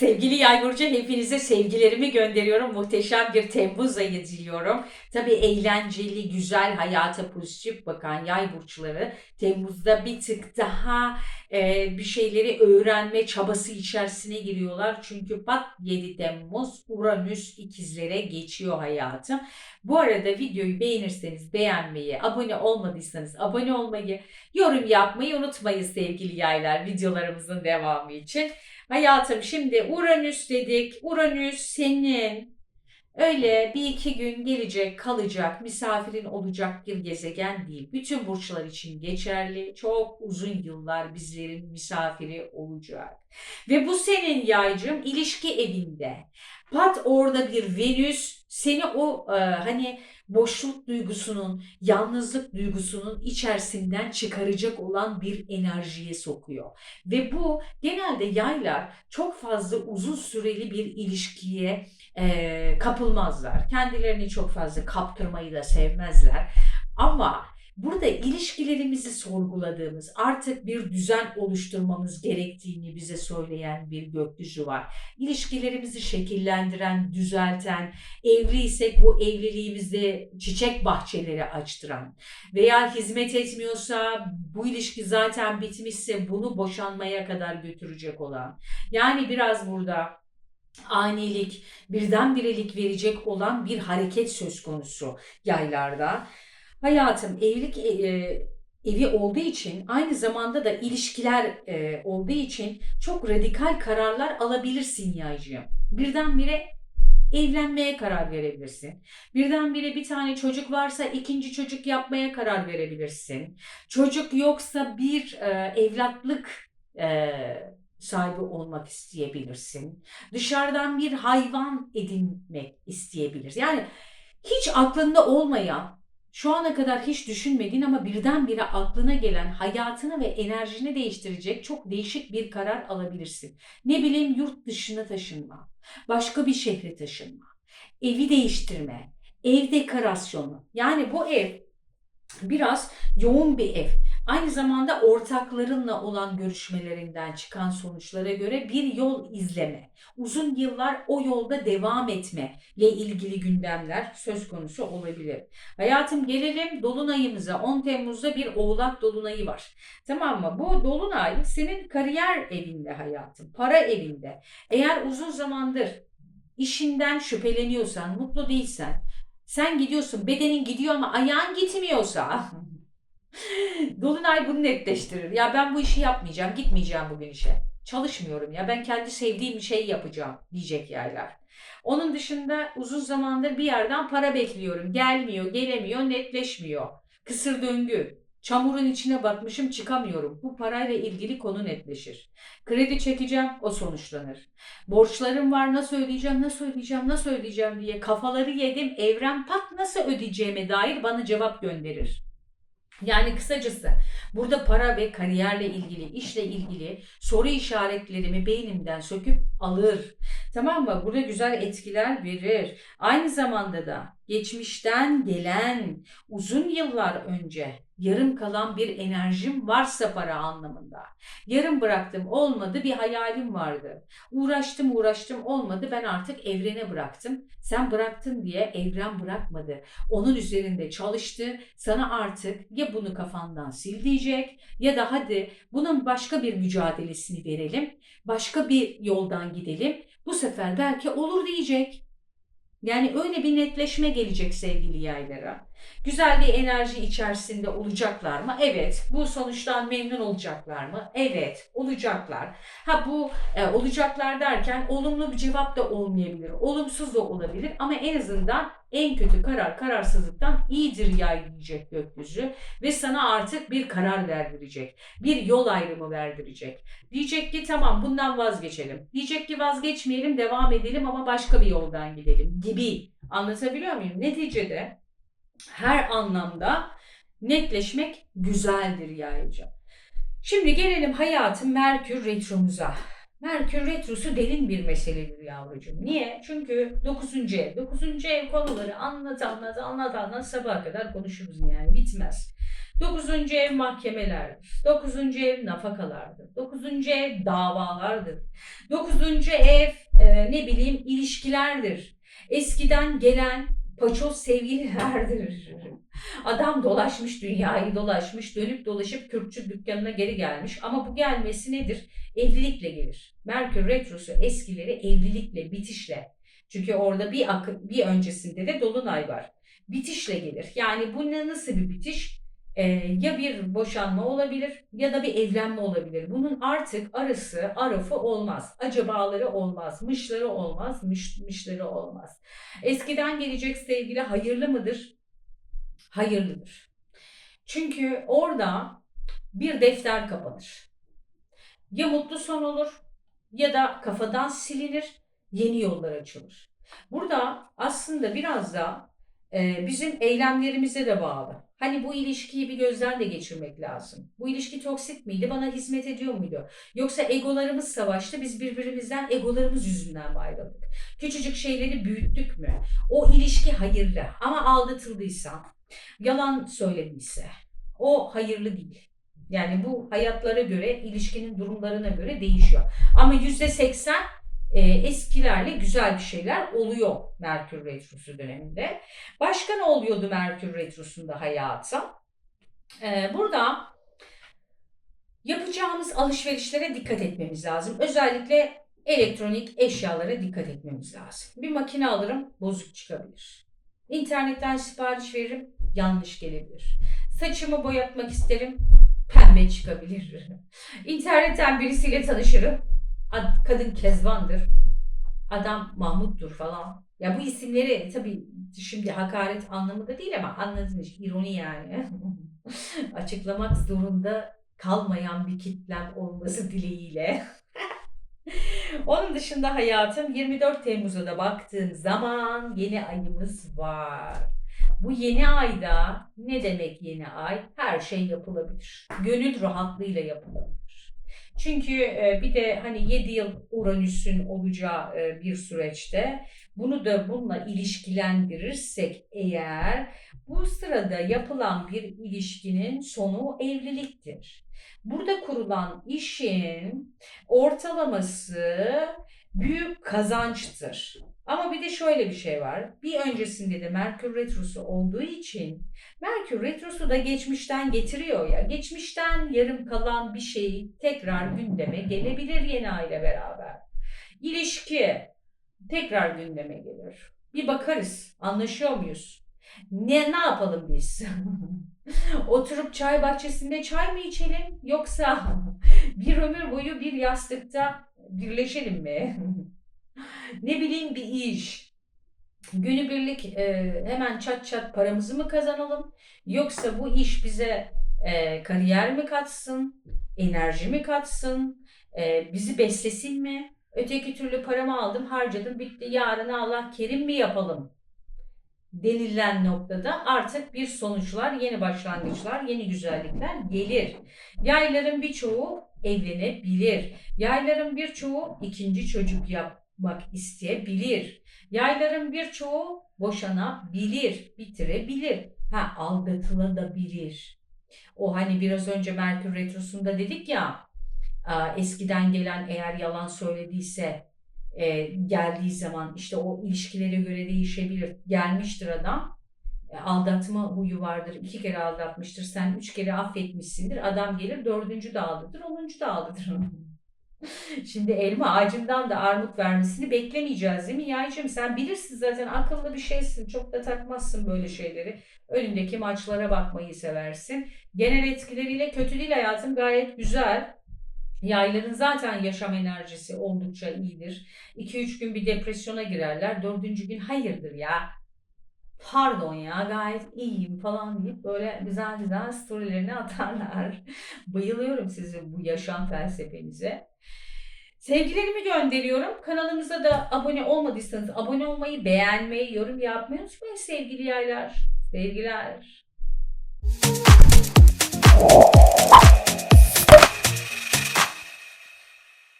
Sevgili Yay burcu hepinize sevgilerimi gönderiyorum. Muhteşem bir Temmuz ayı diliyorum. Tabii eğlenceli, güzel, hayata pozitif bakan Yay burçları Temmuz'da bir tık daha e, bir şeyleri öğrenme çabası içerisine giriyorlar. Çünkü pat 7 Temmuz Uranüs ikizlere geçiyor hayatım. Bu arada videoyu beğenirseniz beğenmeyi, abone olmadıysanız abone olmayı, yorum yapmayı unutmayın sevgili yaylar videolarımızın devamı için. Hayatım şimdi Uranüs dedik. Uranüs senin öyle bir iki gün gelecek, kalacak, misafirin olacak bir gezegen değil. Bütün burçlar için geçerli. Çok uzun yıllar bizlerin misafiri olacak. Ve bu senin yaycım ilişki evinde. Pat orada bir Venüs seni o e, hani boşluk duygusunun, yalnızlık duygusunun içerisinden çıkaracak olan bir enerjiye sokuyor. Ve bu genelde yaylar çok fazla uzun süreli bir ilişkiye e, kapılmazlar. Kendilerini çok fazla kaptırmayı da sevmezler. Ama burada ilişkilerimizi sorguladığımız, artık bir düzen oluşturmamız gerektiğini bize söyleyen bir gökyüzü var. İlişkilerimizi şekillendiren, düzelten, evliysek bu evliliğimizde çiçek bahçeleri açtıran veya hizmet etmiyorsa bu ilişki zaten bitmişse bunu boşanmaya kadar götürecek olan. Yani biraz burada anilik, birdenbirelik verecek olan bir hareket söz konusu yaylarda. Hayatım evlilik e, e, evi olduğu için aynı zamanda da ilişkiler e, olduğu için çok radikal kararlar alabilirsin yaycığım. Birdenbire evlenmeye karar verebilirsin. Birdenbire bir tane çocuk varsa ikinci çocuk yapmaya karar verebilirsin. Çocuk yoksa bir e, evlatlık e, sahibi olmak isteyebilirsin. Dışarıdan bir hayvan edinmek isteyebilirsin. Yani hiç aklında olmayan, şu ana kadar hiç düşünmediğin ama birdenbire aklına gelen hayatını ve enerjini değiştirecek çok değişik bir karar alabilirsin. Ne bileyim yurt dışına taşınma, başka bir şehre taşınma, evi değiştirme, ev dekorasyonu. Yani bu ev biraz yoğun bir ev. Aynı zamanda ortaklarınla olan görüşmelerinden çıkan sonuçlara göre bir yol izleme, uzun yıllar o yolda devam etme ile ilgili gündemler söz konusu olabilir. Hayatım gelelim dolunayımıza. 10 Temmuz'da bir Oğlak dolunayı var. Tamam mı? Bu dolunay senin kariyer evinde hayatım, para evinde. Eğer uzun zamandır işinden şüpheleniyorsan, mutlu değilsen, sen gidiyorsun, bedenin gidiyor ama ayağın gitmiyorsa Dolunay bunu netleştirir. Ya ben bu işi yapmayacağım, gitmeyeceğim bugün işe. Çalışmıyorum ya ben kendi sevdiğim şeyi yapacağım diyecek yaylar. Onun dışında uzun zamandır bir yerden para bekliyorum. Gelmiyor, gelemiyor, netleşmiyor. Kısır döngü. Çamurun içine batmışım çıkamıyorum. Bu parayla ilgili konu netleşir. Kredi çekeceğim o sonuçlanır. Borçlarım var nasıl ödeyeceğim nasıl ödeyeceğim nasıl ödeyeceğim diye kafaları yedim. Evren pat nasıl ödeyeceğime dair bana cevap gönderir. Yani kısacası burada para ve kariyerle ilgili, işle ilgili soru işaretlerimi beynimden söküp alır. Tamam mı? Burada güzel etkiler verir. Aynı zamanda da geçmişten gelen uzun yıllar önce yarım kalan bir enerjim varsa para anlamında. Yarım bıraktım olmadı bir hayalim vardı. Uğraştım uğraştım olmadı ben artık evrene bıraktım. Sen bıraktın diye evren bırakmadı. Onun üzerinde çalıştı. Sana artık ya bunu kafandan sil diyecek ya da hadi bunun başka bir mücadelesini verelim. Başka bir yoldan gidelim. Bu sefer belki olur diyecek. Yani öyle bir netleşme gelecek sevgili yaylara. Güzel bir enerji içerisinde olacaklar mı? Evet. Bu sonuçtan memnun olacaklar mı? Evet. Olacaklar. Ha bu e, olacaklar derken olumlu bir cevap da olmayabilir. Olumsuz da olabilir ama en azından en kötü karar kararsızlıktan iyidir yay diyecek gökyüzü ve sana artık bir karar verdirecek. Bir yol ayrımı verdirecek. Diyecek ki tamam bundan vazgeçelim. Diyecek ki vazgeçmeyelim devam edelim ama başka bir yoldan gidelim gibi. Anlatabiliyor muyum? Neticede her anlamda netleşmek güzeldir yayıcı. Şimdi gelelim hayatın Merkür Retromuza. Merkür Retrosu derin bir meseledir yavrucuğum. Niye? Çünkü 9. ev. 9. ev konuları anlat anlat anlat anlat sabaha kadar konuşuruz yani bitmez. Dokuzuncu ev mahkemelerdir. Dokuzuncu ev nafakalardır. Dokuzuncu ev davalardır. Dokuzuncu ev e, ne bileyim ilişkilerdir. Eskiden gelen paçoz sevgililerdir. Adam dolaşmış dünyayı dolaşmış dönüp dolaşıp kürkçü dükkanına geri gelmiş. Ama bu gelmesi nedir? Evlilikle gelir. Merkür Retrosu eskileri evlilikle, bitişle. Çünkü orada bir, bir öncesinde de Dolunay var. Bitişle gelir. Yani bu ne, nasıl bir bitiş? Ee, ya bir boşanma olabilir ya da bir evlenme olabilir. Bunun artık arası, arafı olmaz. Acabaları olmaz, mışları olmaz, mış, mışları olmaz. Eskiden gelecek sevgili hayırlı mıdır? Hayırlıdır. Çünkü orada bir defter kapanır. Ya mutlu son olur ya da kafadan silinir, yeni yollar açılır. Burada aslında biraz da e, bizim eylemlerimize de bağlı. Hani bu ilişkiyi bir gözden de geçirmek lazım. Bu ilişki toksik miydi? Bana hizmet ediyor muydu? Yoksa egolarımız savaştı. Biz birbirimizden egolarımız yüzünden mi ayrıldık? Küçücük şeyleri büyüttük mü? O ilişki hayırlı ama aldatıldıysa, yalan söylediyse o hayırlı değil. Yani bu hayatlara göre, ilişkinin durumlarına göre değişiyor. Ama yüzde seksen e, eskilerle güzel bir şeyler oluyor Merkür Retrosu döneminde. Başka ne oluyordu Merkür Retrosu'nda hayata? E, burada yapacağımız alışverişlere dikkat etmemiz lazım. Özellikle elektronik eşyalara dikkat etmemiz lazım. Bir makine alırım, bozuk çıkabilir. İnternetten sipariş veririm, yanlış gelebilir. Saçımı boyatmak isterim, pembe çıkabilir. İnternetten birisiyle tanışırım, Ad- kadın Kezban'dır, adam Mahmut'tur falan. Ya bu isimleri tabii şimdi hakaret anlamında değil ama anladınız ironi yani. Açıklamak zorunda kalmayan bir kitlem olması dileğiyle. Onun dışında hayatım 24 Temmuz'a da baktığım zaman yeni ayımız var. Bu yeni ayda ne demek yeni ay? Her şey yapılabilir. Gönül rahatlığıyla yapılabilir. Çünkü e, bir de hani 7 yıl Uranüs'ün olacağı e, bir süreçte bunu da bununla ilişkilendirirsek eğer bu sırada yapılan bir ilişkinin sonu evliliktir. Burada kurulan işin ortalaması büyük kazançtır. Ama bir de şöyle bir şey var. Bir öncesinde de Merkür Retrosu olduğu için Merkür Retrosu da geçmişten getiriyor ya. Geçmişten yarım kalan bir şey tekrar gündeme gelebilir yeni ay ile beraber. İlişki tekrar gündeme gelir. Bir bakarız. Anlaşıyor muyuz? Ne ne yapalım biz? Oturup çay bahçesinde çay mı içelim yoksa bir ömür boyu bir yastıkta birleşelim mi? Ne bileyim bir iş. Günübirlik e, hemen çat çat paramızı mı kazanalım? Yoksa bu iş bize e, kariyer mi katsın? Enerji mi katsın? E, bizi beslesin mi? Öteki türlü paramı aldım harcadım bitti yarın Allah kerim mi yapalım? denilen noktada artık bir sonuçlar, yeni başlangıçlar, yeni güzellikler gelir. Yayların birçoğu evlenebilir. Yayların birçoğu ikinci çocuk yapmak isteyebilir. Yayların birçoğu boşanabilir, bitirebilir. Ha aldatılabilir. O hani biraz önce Merkür Retrosu'nda dedik ya eskiden gelen eğer yalan söylediyse e, geldiği zaman işte o ilişkilere göre değişebilir. Gelmiştir adam e, aldatma huyu vardır. iki kere aldatmıştır. Sen üç kere affetmişsindir. Adam gelir dördüncü de aldatır. Onuncu da aldatır. Şimdi elma ağacından da armut vermesini beklemeyeceğiz değil mi Yaycığım? Sen bilirsin zaten akıllı bir şeysin. Çok da takmazsın böyle şeyleri. Önündeki maçlara bakmayı seversin. Genel etkileriyle kötü değil hayatım gayet güzel. Yayların zaten yaşam enerjisi oldukça iyidir. 2-3 gün bir depresyona girerler. Dördüncü gün hayırdır ya. Pardon ya gayet iyiyim falan deyip böyle güzel güzel storylerini atarlar. Bayılıyorum sizin bu yaşam felsefenize. Sevgilerimi gönderiyorum. Kanalımıza da abone olmadıysanız abone olmayı, beğenmeyi, yorum yapmayı unutmayın sevgili yaylar. Sevgiler.